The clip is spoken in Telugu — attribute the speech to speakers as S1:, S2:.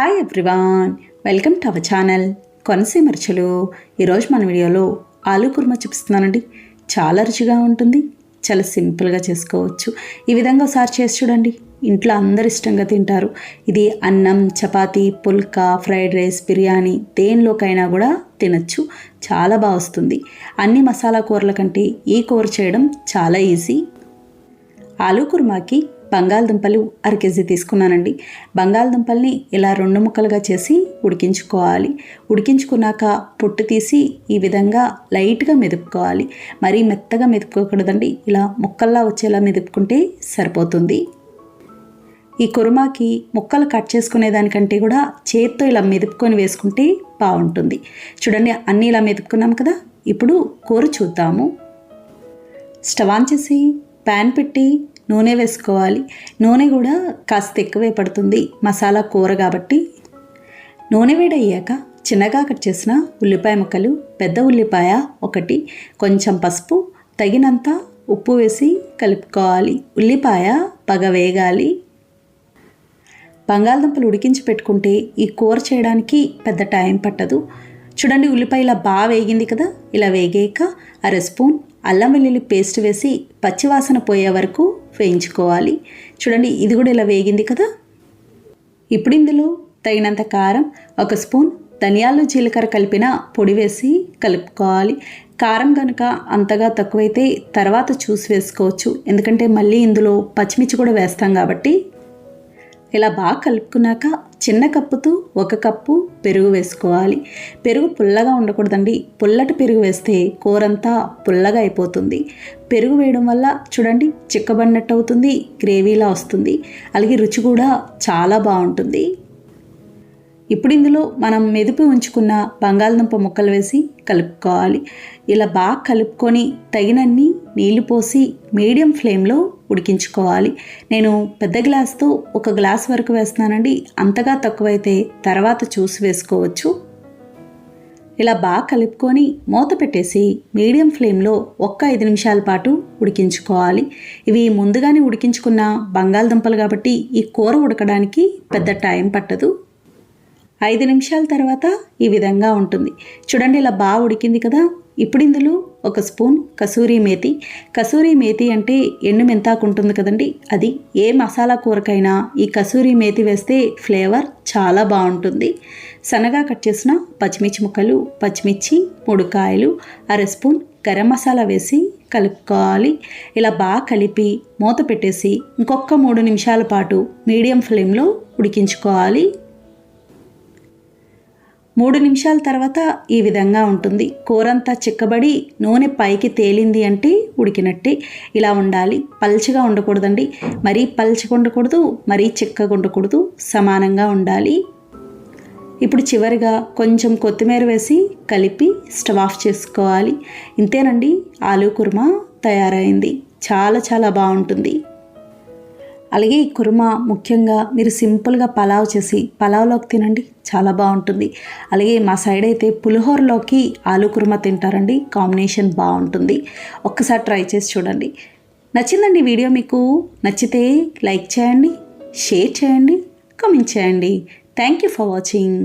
S1: Hi everyone welcome to our channel Konaseema రుచులు ఈరోజు మన వీడియోలో ఆలూ కుర్మా చూపిస్తున్నానండి. చాలా రుచిగా ఉంటుంది చాలా సింపుల్గా చేసుకోవచ్చు. ఈ విధంగా ఒకసారి చేసి చూడండి. ఇంట్లో అందరు ఇష్టంగా తింటారు. ఇది అన్నం చపాతీ పుల్కా ఫ్రైడ్ రైస్ బిర్యానీ దేనిలోకైనా కూడా తినచ్చు. చాలా బాగా వస్తుంది. అన్ని మసాలా కూరల కంటే ఈ కూర చేయడం చాలా ఈజీ. ఆలూ కుర్మాకి బంగాళదుంపలు అర కేజీ తీసుకున్నానండి. బంగాళదుంపల్ని ఇలా రెండు ముక్కలుగా చేసి ఉడికించుకోవాలి. ఉడికించుకున్నాక పొట్టు తీసి ఈ విధంగా లైట్గా మెదుపుకోవాలి. మరీ మెత్తగా మెదుపుకోకూడదండి. ఇలా ముక్కల్లా వచ్చేలా మెదుపుకుంటే సరిపోతుంది. ఈ కురుమాకి ముక్కలు కట్ చేసుకునే దానికంటే కూడా చేత్తో ఇలా మెదుపుకొని వేసుకుంటే బాగుంటుంది. చూడండి అన్నీ ఇలా మెదుపుకున్నాం కదా ఇప్పుడు కూర చూద్దాము. స్టవ్ ఆన్ చేసి ప్యాన్ పెట్టి నూనె వేసుకోవాలి. నూనె కూడా కాస్త ఎక్కువే పడుతుంది. మసాలా కూర కాబట్టి. నూనె వేడయ్యాక చిన్నగా కట్ చేసిన ఉల్లిపాయ ముక్కలు పెద్ద ఉల్లిపాయ ఒకటి కొంచెం పసుపు తగినంత ఉప్పు వేసి కలుపుకోవాలి. ఉల్లిపాయ పగ వేగాలి. బంగాళదుంపలు ఉడికించి పెట్టుకుంటే ఈ కూర చేయడానికి పెద్ద టైం పట్టదు. చూడండి ఉల్లిపాయ ఇలా బాగా వేగింది కదా? ఇలా వేగాక అర స్పూన్ అల్లం వెల్లుల్లి పేస్ట్ వేసి పచ్చివాసన పోయే వరకు వేయించుకోవాలి. చూడండి ఇది కూడా ఇలా వేగింది కదా? ఇప్పుడు ఇందులో తగినంత కారం ఒక స్పూన్ ధనియాలు జీలకర్ర కలిపిన పొడి వేసి కలుపుకోవాలి. కారం కనుక అంతగా తక్కువైతే తర్వాత చూసి వేసుకోవచ్చు. ఎందుకంటే మళ్ళీ ఇందులో పచ్చిమిర్చి కూడా వేస్తాం కాబట్టి ఇలా బాగా కలుపుకున్నాక చిన్న కప్పుతో ఒక కప్పు పెరుగు వేసుకోవాలి. పెరుగు పుల్లగా ఉండకూడదండి. పుల్లటి పెరుగు వేస్తే కూరంతా పుల్లగా అయిపోతుంది. పెరుగు వేయడం వల్ల చూడండి చిక్కబడినట్టు అవుతుంది గ్రేవీలా వస్తుంది. అలాగే రుచి కూడా చాలా బాగుంటుంది. ఇప్పుడు ఇందులో మనం మెదిపి ఉంచుకున్న బంగాళదుంప ముక్కలు వేసి కలుపుకోవాలి. ఇలా బాగా కలుపుకొని తగినన్ని నీళ్ళు పోసి మీడియం ఫ్లేమ్లో ఉడికించుకోవాలి. నేను పెద్ద గ్లాస్తో ఒక గ్లాస్ వరకు వేస్తున్నానండి. అంతగా తక్కువైతే తర్వాత చూసి వేసుకోవచ్చు. ఇలా బాగా కలుపుకొని మూత పెట్టేసి మీడియం ఫ్లేమ్లో ఒక్క ఐదు నిమిషాల పాటు ఉడికించుకోవాలి. ఇవి ముందుగానే ఉడికించుకున్న బంగాళదుంపలు కాబట్టి ఈ కూర ఉడకడానికి పెద్ద టైం పట్టదు. ఐదు నిమిషాల తర్వాత ఈ విధంగా ఉంటుంది. చూడండి ఇలా బాగా ఉడికింది కదా. ఇప్పుడు ఇందులో ఒక స్పూన్ కసూరి మేతి. కసూరి మేతి అంటే ఎండు మెంతాకు ఉంటుంది కదండి. అది ఏ మసాలా కూరకైనా ఈ కసూరి మేతి వేస్తే ఫ్లేవర్ చాలా బాగుంటుంది. సన్నగా కట్ చేసిన పచ్చిమిర్చి ముక్కలు పచ్చిమిర్చి మూడు కాయలు అర స్పూన్ గరం మసాలా వేసి కలుపుకోవాలి. ఇలా బాగా కలిపి మూత పెట్టేసి ఇంకొక మూడు నిమిషాల పాటు మీడియం ఫ్లేమ్లో ఉడికించుకోవాలి. మూడు నిమిషాల తర్వాత ఈ విధంగా ఉంటుంది. కూరంతా చిక్కబడి నూనె పైకి తేలింది అంటే ఉడికినట్టే. ఇలా ఉండాలి. పల్చగా ఉండకూడదండి. మరీ పల్చగా ఉండకూడదు మరీ చిక్కగా ఉండకూడదు. సమానంగా ఉండాలి. ఇప్పుడు చివరిగా కొంచెం కొత్తిమీర వేసి కలిపి స్టవ్ ఆఫ్ చేసుకోవాలి. ఇంతేనండి. ఆలూ కుర్మా తయారైంది. చాలా చాలా బాగుంటుంది. అలాగే ఈ కుర్మా ముఖ్యంగా మీరు సింపుల్గా పలావ్ చేసి పలావ్లోకి తినండి చాలా బాగుంటుంది. అలాగే మా సైడ్ అయితే పులిహోరలోకి ఆలు కుర్మా తింటారండి కాంబినేషన్ బాగుంటుంది. ఒక్కసారి ట్రై చేసి చూడండి. నచ్చిందండి వీడియో మీకు? నచ్చితే లైక్ చేయండి షేర్ చేయండి కామెంట్ చేయండి. Thank you for watching.